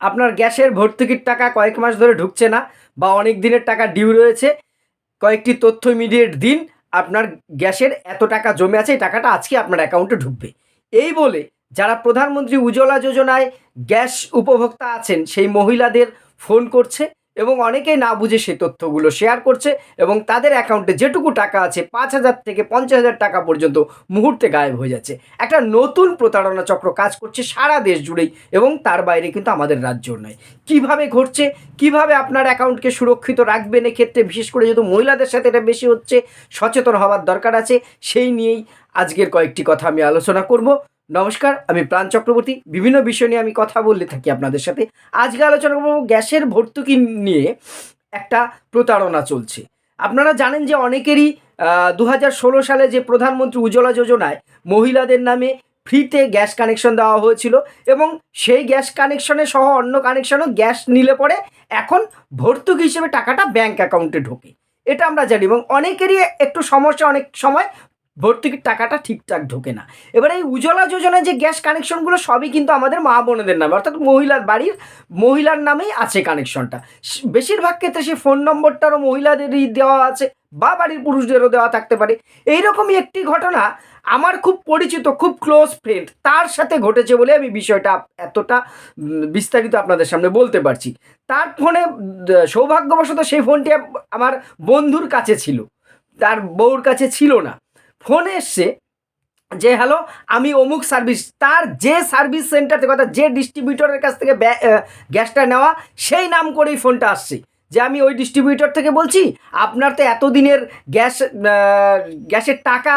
আপনার গ্যাসের ভর্তুকির টাকা কয়েক মাস ধরে ঢুকছে না বা অনেক দিনের টাকা ডিউ রয়েছে, কয়েকটি তথ্য ইমিডিয়েট দিন আপনার গ্যাসের এত টাকা জমে আছে, এই টাকাটা আজকে আপনার অ্যাকাউন্টে ঢুকবে। এই বলে যারা প্রধানমন্ত্রী উজ্জ্বলা যোজনায় গ্যাস উপভোক্তা আছেন, সেই মহিলাদের ফোন করছে। এবং অনেকেই না বুঝে সেই তথ্যগুলো শেয়ার করছে এবং তাদের অ্যাকাউন্টে যেটুকু টাকা আছে পাঁচ হাজার থেকে পঞ্চাশ হাজার টাকা পর্যন্ত মুহূর্তে গায়েব হয়ে যাচ্ছে। একটা নতুন প্রতারণা চক্র কাজ করছে সারা দেশ জুড়েই এবং তার বাইরে কিন্তু আমাদের রাজ্য নয়। কীভাবে ঘটছে? কীভাবে আপনার অ্যাকাউন্টকে সুরক্ষিত রাখবেন এক্ষেত্রে? বিশেষ করে যেহেতু মহিলাদের সাথে এটা বেশি হচ্ছে, সচেতন হওয়ার দরকার আছে, সেই নিয়েই আজকের কয়েকটি কথা আমি আলোচনা করব। নমস্কার, আমি প্রাণ চক্রবর্তী। বিভিন্ন বিষয় নিয়ে আমি কথা বলতে থাকি আপনাদের সাথে। আজকে আলোচনা করব গ্যাসের ভর্তুকি নিয়ে একটা প্রতারণা চলছে। আপনারা জানেন যে অনেকেরই দু হাজার ষোলো সালে যে প্রধানমন্ত্রী উজ্জ্বলা যোজনায় মহিলাদের নামে ফ্রিতে গ্যাস কানেকশন দেওয়া হয়েছিল এবং সেই গ্যাস কানেকশনে সহ অন্য কানেকশনও গ্যাস নিলে পরে এখন ভর্তুকি হিসেবে টাকাটা ব্যাংক অ্যাকাউন্টে ঢোকে। এটা আমরা জানি এবং অনেকেরই একটু সমস্যা অনেক সময় ভর্তুকির টাকাটা ঠিকঠাক ঢোকে না। এবার এই উজ্জ্বলা যোজনায় যে গ্যাস কানেকশনগুলো সবই কিন্তু আমাদের মা বোনেদের নামে, অর্থাৎ মহিলার বাড়ির মহিলার নামেই আছে কানেকশনটা। বেশিরভাগ ক্ষেত্রে সেই ফোন নম্বরটারও মহিলাদেরই দেওয়া আছে বা বাড়ির পুরুষদেরও দেওয়া থাকতে পারে। এইরকমই একটি ঘটনা আমার খুব পরিচিত, খুব ক্লোজ ফ্রেন্ড তার সাথে ঘটেছে বলে আমি বিষয়টা এতটা বিস্তারিত আপনাদের সামনে বলতে পারছি। তার ফোনে সৌভাগ্যবশত সেই ফোনটি আমার বন্ধুর কাছে ছিল, তার বউর কাছে ছিল না। ফোন এসছে যে, হ্যালো, আমি অমুক সার্ভিস, তার যে সার্ভিস সেন্টার থেকে অর্থাৎ যে ডিস্ট্রিবিউটরের কাছ থেকে গ্যাসটা নেওয়া, সেই নাম করেই ফোনটা আসছে। যে আমি ওই ডিস্ট্রিবিউটর থেকে বলছি আপনার তো এতদিনের গ্যাস গ্যাসের টাকা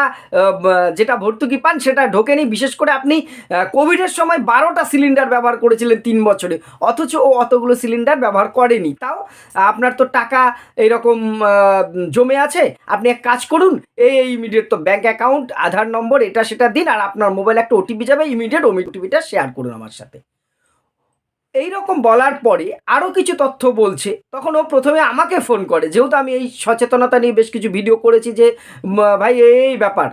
যেটা ভর্তুকি পান সেটা ঢোকেনি। বিশেষ করে আপনি কোভিডের সময় বারোটা সিলিন্ডার ব্যবহার করেছিলেন তিন বছরে। অথচ ও অতগুলো সিলিন্ডার ব্যবহার করেনি। তাও আপনার তো টাকা এইরকম আহ, জমে আছে। আপনি এক কাজ করুন এই ইমিডিয়েট তো ব্যাঙ্ক অ্যাকাউন্ট আধার নম্বর এটা সেটা দিন আর আপনার মোবাইল একটা ওটিপি যাবে ইমিডিয়েট ওটিপিটা শেয়ার করুন আমার সাথে। এই রকম বলার পরে আরও কিছু তথ্য বলছে। তখন ও প্রথমে আমাকে ফোন করে, যেহেতু আমি এই সচেতনতা নিয়ে বেশ কিছু ভিডিও করেছি যে ভাই, এই ব্যাপার,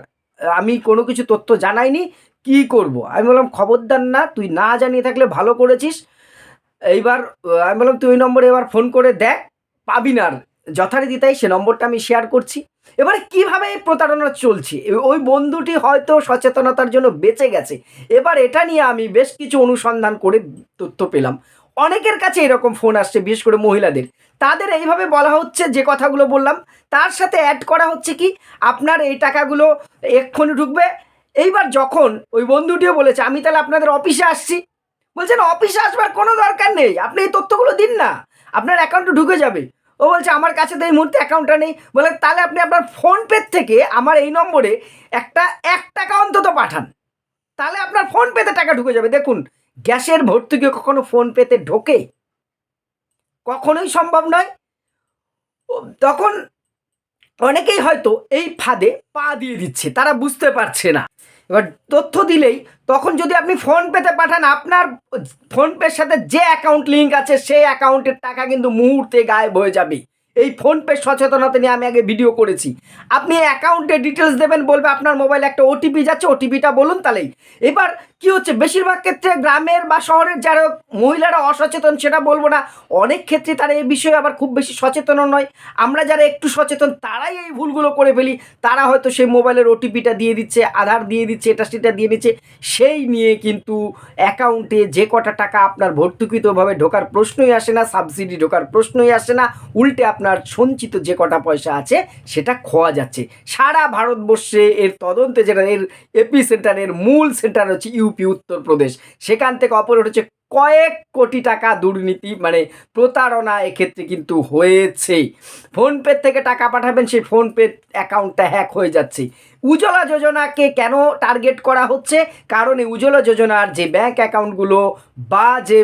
আমি কোনো কিছু তথ্য জানাইনি, কি করব? আমি বললাম, খবরদার না, তুই না জানিয়ে থাকলে ভালো করেছিস। এইবার আমি বললাম, তুই ওই নম্বরে এবার ফোন করে দেখ, পাবি না যথারীতি তাই সে নম্বরটা আমি শেয়ার করছি। এবারে কীভাবে এই প্রতারণা চলছে? ওই বন্ধুটি হয়তো সচেতনতার জন্য বেঁচে গেছে। এবার এটা নিয়ে আমি বেশ কিছু অনুসন্ধান করে তথ্য পেলাম। অনেকের কাছে এরকম ফোন আসছে, বিশেষ করে মহিলাদের। তাদের এইভাবে বলা হচ্ছে, যে কথাগুলো বললাম, তার সাথে অ্যাড করা হচ্ছে কি, আপনার এই টাকাগুলো এক্ষুনি ঢুকবে। এইবার যখন ওই বন্ধুটিও বলেছে, আমি তাহলে আপনাদের অফিসে আসছি। বলছেন অফিসে আসবার কোনো দরকার নেই। আপনি এই তথ্যগুলো দিন না। আপনার অ্যাকাউন্টে ঢুকে যাবে। ও বলছে, আমার কাছে তো এই মুহূর্তে অ্যাকাউন্টটা নেই। বলে, তাহলে আপনি আপনার ফোনপে থেকে আমার এই নম্বরে একটা এক টাকা অন্তত পাঠান। তাহলে আপনার ফোন পেতে টাকা ঢুকে যাবে। দেখুন, গ্যাসের ভর্তুকি কখনো ফোন পেতে ঢোকে। কখনোই সম্ভব নয়। তখন অনেকেই হয়তো এই ফাঁদে পা দিয়ে দিচ্ছে। তারা বুঝতে পারছে না। এবার তথ্য দিলেই তখন যদি আপনি ফোন পেতে পাঠান, আপনার ফোনপের সাথে যে অ্যাকাউন্ট লিঙ্ক আছে, সেই অ্যাকাউন্টের টাকা কিন্তু মুহূর্তে গায়েব হয়ে যাবে। এই ফোনপে সচেতনতা নিয়ে আমি আগে ভিডিও করেছি। আপনি অ্যাকাউন্টে ডিটেলস দেবেন, বলবে আপনার মোবাইলে একটা ওটিপি যাচ্ছে ওটিপিটা বলুন তাহলেই। এবার কি হচ্ছে? বেশিরভাগ ক্ষেত্রে গ্রামের বা শহরের যারা মহিলারা অসচেতন, সেটা বলব না। অনেক ক্ষেত্রে তারা এই বিষয়ে আবার খুব বেশি সচেতনও নয়। আমরা যারা একটু সচেতন, তারাই এই ভুলগুলো করে ফেলি। তারা হয়তো সেই মোবাইলের ওটিপিটা দিয়ে দিচ্ছে, আধার দিয়ে দিচ্ছে এটা সেটা দিয়ে দিচ্ছে। সেই নিয়ে কিন্তু অ্যাকাউন্টে যে কটা টাকা আপনার ভর্তুকিতভাবে ঢোকার প্রশ্নই আসে না, সাবসিডি ঢোকার প্রশ্নই আসে না, উল্টে আপনার সঞ্চিত যে কটা পয়সা আছে, সেটা খোয়া যাচ্ছে। সারা ভারতবর্ষে এর তদন্তে যেটা, এর এপি সেন্টারের মূল সেন্টার হচ্ছে ইউপি, উত্তরপ্রদেশ। সেখান থেকে অপরাধ হচ্ছে কয়েক কোটি টাকা দুর্নীতি মানে প্রতারণা এক্ষেত্রে কিন্তু হয়েছে ফোনপে থেকে টাকা পাঠাবেন, সেই ফোনপে অ্যাকাউন্টটা হ্যাক হয়ে যাচ্ছে। উজ্জ্বলা যোজনাকে কেন টার্গেট করা হচ্ছে? কারণ এই উজ্জ্বলা যোজনার যে ব্যাংক অ্যাকাউন্টগুলো বা যে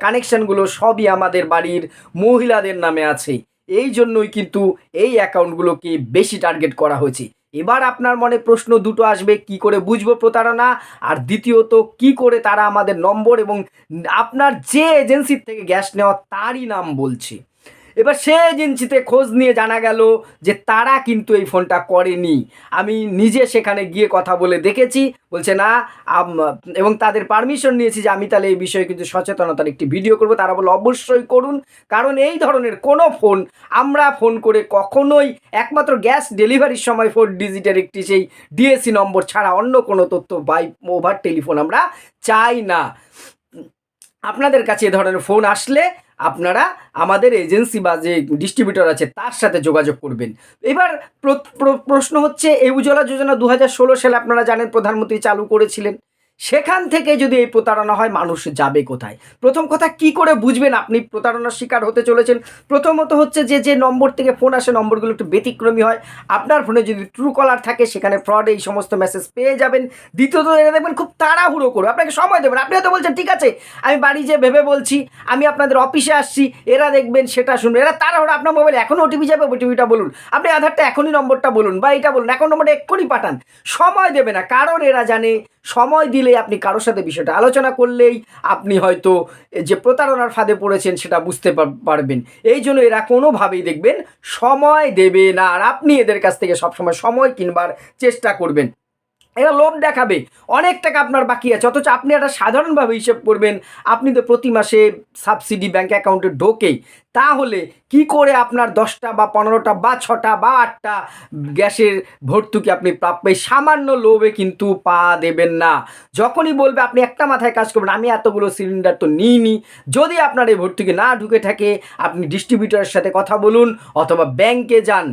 কানেকশনগুলো সবই আমাদের বাড়ির মহিলাদের নামে আছে। এই জন্যই কিন্তু এই অ্যাকাউন্টগুলোকে বেশি টার্গেট করা হয়েছে। এবার আপনার মনে প্রশ্ন দুটো আসবে, কি করে বুঝব প্রতারণা? আর দ্বিতীয়ত, কি করে তারা আমাদের নম্বর এবং আপনার যে এজেন্সির থেকে গ্যাস নেওয়া তারই নাম বলছে। এবার সে এজেন্সিতে খোঁজ নিয়ে জানা গেল যে তারা কিন্তু এই ফোনটা করেনি। আমি নিজে সেখানে গিয়ে কথা বলে দেখেছি। বলছে, না এবং তাদের পারমিশন নিয়েছি যে আমি তাহলে এই বিষয়ে কিন্তু সচেতনতার একটি ভিডিও করব। তারা বলে অবশ্যই করুন। কারণ এই ধরনের কোনো ফোন আমরা ফোন করে কখনোই, একমাত্র গ্যাস ডেলিভারির সময় ফোর ডিজিটের একটি সেই ডিএসসি নম্বর ছাড়া অন্য কোনো তথ্য বাই ওভার টেলিফোন আমরা চাই না। আপনাদের কাছে এ ধরনের ফোন আসলে আপনারা আমাদের এজেন্সি বা যে ডিস্ট্রিবিউটর আছে, তার সাথে যোগাযোগ করবেন। এবার প্র- প্র- প্রশ্ন হচ্ছে, এই উজ্জ্বলা যোজনা দু হাজার ষোলো সালে আপনারা জানেন প্রধানমন্ত্রী চালু করেছিলেন। সেখান থেকে যদি এই প্রতারণা হয়, মানুষ যাবে কোথায়? প্রথম কথা, কি করে বুঝবেন আপনি প্রতারণার শিকার হতে চলেছেন? প্রথমত হচ্ছে যে যে নম্বর থেকে ফোন আসে, নম্বরগুলো একটু ব্যতিক্রমী হয়। আপনার ফোনে যদি ট্রু কলার থাকে, সেখানে ফ্রড এই সমস্ত মেসেজ পেয়ে যাবেন। দ্বিতীয়ত এরা দেখবেন খুব তাড়াহুড়ো করে। আপনাকে সময় দেবেন। আপনি হয়তো বলছেন, ঠিক আছে, আমি বাড়ি যে ভেবে বলছি, আমি আপনাদের অফিসে আসছি, এরা দেখবেন, সেটা শুনবেন এরা তাড়াহুড়ো, আপনার মোবাইলে এখনও ওটিপি যাবে ওটিপিটা বলুন। আপনি আধারটা এখনই নম্বরটা বলুন, বা এটা বলুন এখন নম্বরটা এক্ষুনি পাঠান। সময় দেবে না, কারণ এরা জানে সময় দিলে আপনি কারোর সাথে বিষয়টা আলোচনা করলেই আপনি হয়তো যে প্রতারণার ফাঁদে পড়েছেন সেটা বুঝতে পার- পারবেন। এই জন্য এরা কোনোভাবেই দেখবেন সময় দেবে না। আর আপনি এদের কাছ থেকে সবসময় সময় কিনবার চেষ্টা করবেন। এরা লোভ দেখাবে। অনেক টাকা আপনার বাকি আছে, অথচ আপনি একটা সাধারণভাবে হিসেব করবেন, আপনি তো প্রতি মাসে সাবসিডি ব্যাঙ্ক অ্যাকাউন্টে ঢোকেই। তাহলে কি করে আপনার দশটা বা পনেরোটা বা ছটা বা আটটা গ্যাসের ভর্তুকি আপনি প্রাপ্য? এই সামান্য লোভে কিন্তু পা দেবেন না। যখনই বলবে, আপনি একটা মাথায় কাজ করবেন, আমি এতগুলো সিলিন্ডার তো নিইনি। যদি আপনার এই ভর্তুকি না ঢুকে থাকে, আপনি ডিস্ট্রিবিউটরের সাথে কথা বলুন অথবা ব্যাংকে যান।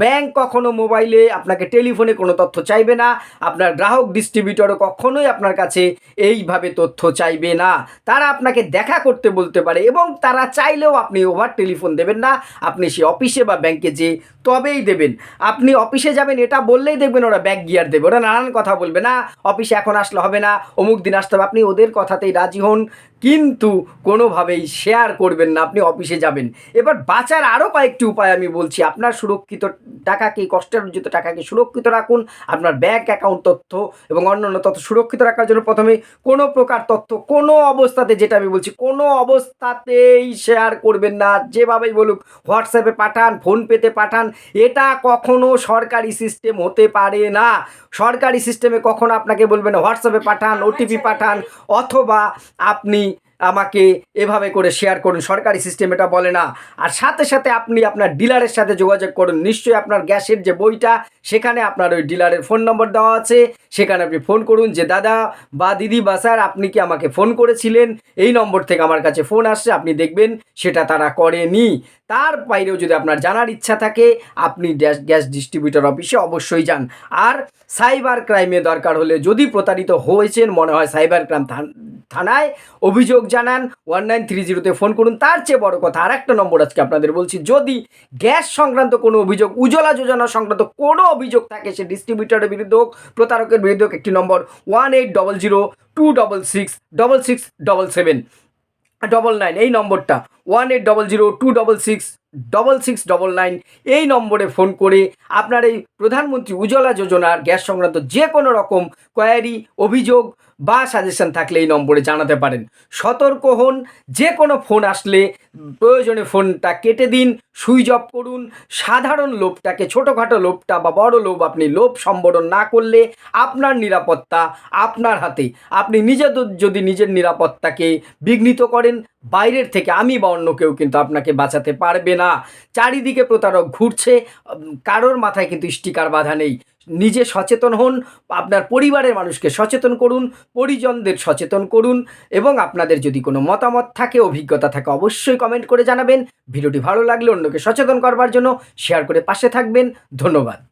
ব্যাংক কখনো মোবাইলে আপনাকে টেলিফোনে কোনো তথ্য চাইবে না। আপনার গ্রাহক ডিস্ট্রিবিউটরও কখনোই আপনার কাছে এইভাবে তথ্য চাইবে না। তারা আপনাকে দেখা করতে বলতে পারে এবং তারা চাইলেও আপনি ওভার টেলিফোন দেবেন না। আপনি সে অফিসে বা ব্যাংকে যে তবেই দেবেন। আপনি অফিসে যাবেন, এটা বললেই দেখবেন ওরা ব্যাক গিয়ার দেবে। ওরা নানান কথা বলবে, না, অফিসে এখন আসলে হবে না, অমুক দিন আসতে হবে, আপনি ওদের কথাতেই রাজি হন। কিন্তু কোনোভাবেই শেয়ার করবেন না, আপনি অফিসে যাবেন। এবার বাঁচার আরও কয়েকটি উপায় আমি বলছি। আপনার সুরক্ষিত টাকাকে, কষ্টের অর্জিত টাকাকে সুরক্ষিত রাখুন। আপনার ব্যাংক অ্যাকাউন্ট তথ্য এবং অন্যান্য তথ্য সুরক্ষিত রাখার জন্য প্রথমে কোনো প্রকার তথ্য, কোনো অবস্থাতে যেটা আমি বলছি, কোনো অবস্থাতেই শেয়ার করবেন না। যেভাবেই বলুক হোয়াটসঅ্যাপে পাঠান ফোনপেতে পাঠান এটা কখনো সরকারি সিস্টেম হতে পারে না। সরকারি সিস্টেমে কখনো আপনাকে বলবেন হোয়াটসঅ্যাপে পাঠান ওটিপি পাঠান অথবা আপনি আমাকে এভাবে করে শেয়ার করুন। সরকারি সিস্টেম এটা বলে না। আর সাথে সাথে আপনি আপনার ডিলারের সাথে যোগাযোগ করুন। নিশ্চয়ই আপনার গ্যাসের যে বইটা, সেখানে আপনার ওই ডিলারের ফোন নম্বর দেওয়া আছে। সেখানে আপনি ফোন করুন যে, দাদা বা দিদি বা স্যার আপনি কি আমাকে ফোন করেছিলেন? এই নম্বর থেকে আমার কাছে ফোন আসছে, আপনি দেখবেন সেটা তারা করেনি। তার বাইরেও যদি আপনার জানার ইচ্ছা থাকে, আপনি গ্যাস গ্যাস ডিস্ট্রিবিউটর অফিসে অবশ্যই যান। আর সাইবার ক্রাইমে দরকার হলে যদি প্রতারিত হয়েছেন, মনে হয় সাইবার ক্রাইম থান- থানায় অভিযোগ জানান, ওয়ান নাইন থ্রি জিরোতে ফোন করুন। তার চেয়ে বড় কথা আর একটা নম্বর আজকে আপনাদের বলছি, যদি গ্যাস সংক্রান্ত কোনো অভিযোগ, উজ্জ্বলা যোজনা সংক্রান্ত কোনো অভিযোগ থাকে, সে ডিস্ট্রিবিউটরের বিরুদ্ধে হোক, প্রতারকের বিরুদ্ধে হোক, একটি number one eight double zero two double six double six double seven. Double nine এই নম্বরটা, one eight double zero two double six double six double nine এই নম্বরে ফোন করে আপনার এই প্রধানমন্ত্রী উজ্জ্বলা যোজনার গ্যাস সংক্রান্ত যে কোনো রকম কোয়ারি, অভিযোগ বা সাজেশন থাকলে এই নম্বরে জানাতে পারেন। সতর্ক হন যে কোনো ফোন আসলে প্রয়োজনে ফোনটা কেটে দিন, সুইচ অফ করুন। সাধারণ লোভটাকে, ছোটোখাটো লোভটা বা বড় লোভ আপনি লোভ সম্বরণ না করলে আপনার নিরাপত্তা আপনার হাতে। আপনি নিজে যদি নিজের নিরাপত্তাকে বিঘ্নিত করেন, বাইরের থেকে আমি বা অন্য কেউ কিন্তু আপনাকে বাঁচাতে পারবে না। চারিদিকে প্রতারক ঘুরছে কারোর মাথায় কিন্তু স্টিকার বাধা নেই। নিজে সচেতন হন, আপনার পরিবারের মানুষকে সচেতন করুন, পরিজনদের সচেতন করুন এবং আপনাদের যদি কোনো মতামত থাকে, অভিজ্ঞতা থাকে, অবশ্যই কমেন্ট করে জানাবেন। ভিডিওটি ভালো লাগলে অন্যকে সচেতন করবার জন্য শেয়ার করে পাশে থাকবেন। ধন্যবাদ।